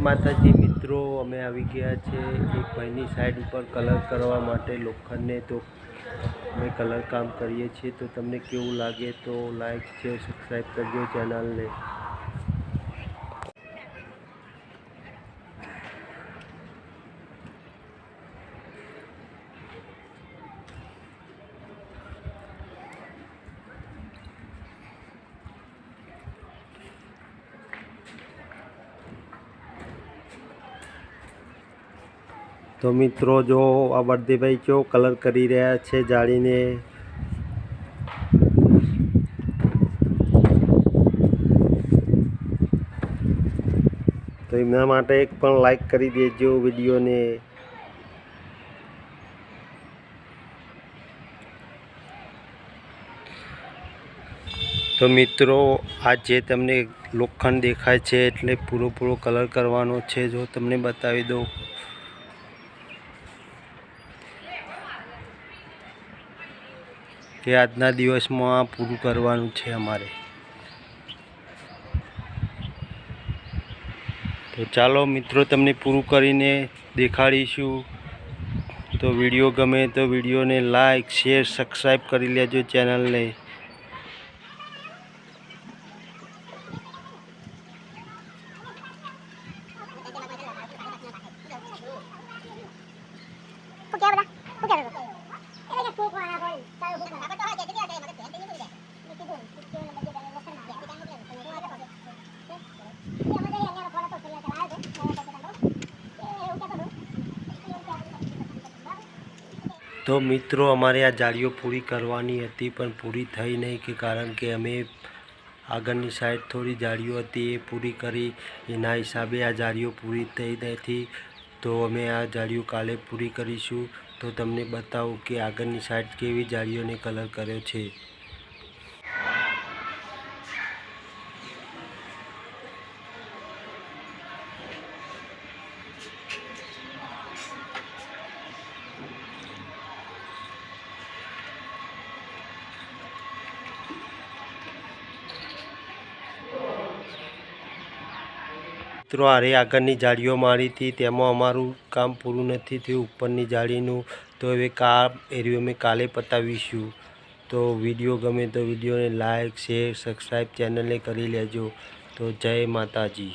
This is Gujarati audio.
માતાજી, મિત્રો. અમે આવી ગયા છે એક ભાઈની સાઈડ ઉપર કલર કરવા માટે લોખંડને. તો અમે કલર કામ કરીએ છીએ. તો તમને કેવું લાગે તો લાઈક છે સબસ્ક્રાઈબ કરજો ચેનલને તો મિત્રો, જો આ વર્ધીભાઈ કેવો કલર કરી રહ્યા છે જાળીને? તો એમના માટે એક પણ લાઈક કરી દેજો વિડીયોને. તો મિત્રો, આ જે તમને લોખંડ દેખાય છે એટલે પૂરો પૂરો કલર કરવાનો છે, જો તમને બતાવી દઉં. કે આજના દિવસમાં પૂરું કરવાનું છે અમારે. તો ચાલો મિત્રો, તમને પૂરું કરીને દેખાડીશું. તો વીડિયો ગમે તો વિડીયોને લાઈક, શેર, સબસ્ક્રાઈબ કરી લેજો ચેનલને. ફૂક્યા બધા? તો મિત્રો, અમારે આ જાળીઓ પૂરી કરવાની હતી, પણ પૂરી થઈ નહીં કે કારણ કે અમે આગળની સાઈડ થોડી જાળીઓ હતી, એ પૂરી કરી. એના હિસાબે આ જાળીઓ પૂરી થઈ નથી. તો અમે આ જાળીઓ કાલે પૂરી કરીશું. તો તમને બતાવું કે આગળની સાઈડ કેવી જાળીઓને કલર કર્યો છે. મિત્રો, આરે આગળની જાળીઓ મારી હતી. તેમાં અમારું કામ પૂરું નથી થયું ઉપરની જાળીનું. તો હવે કા એરિયો અમે કાલે પતાવીશું. તો વીડિયો ગમે તો વિડીયોને લાઇક શેર, સબસ્ક્રાઈબ ચેનલને કરી લેજો. તો જય માતાજી.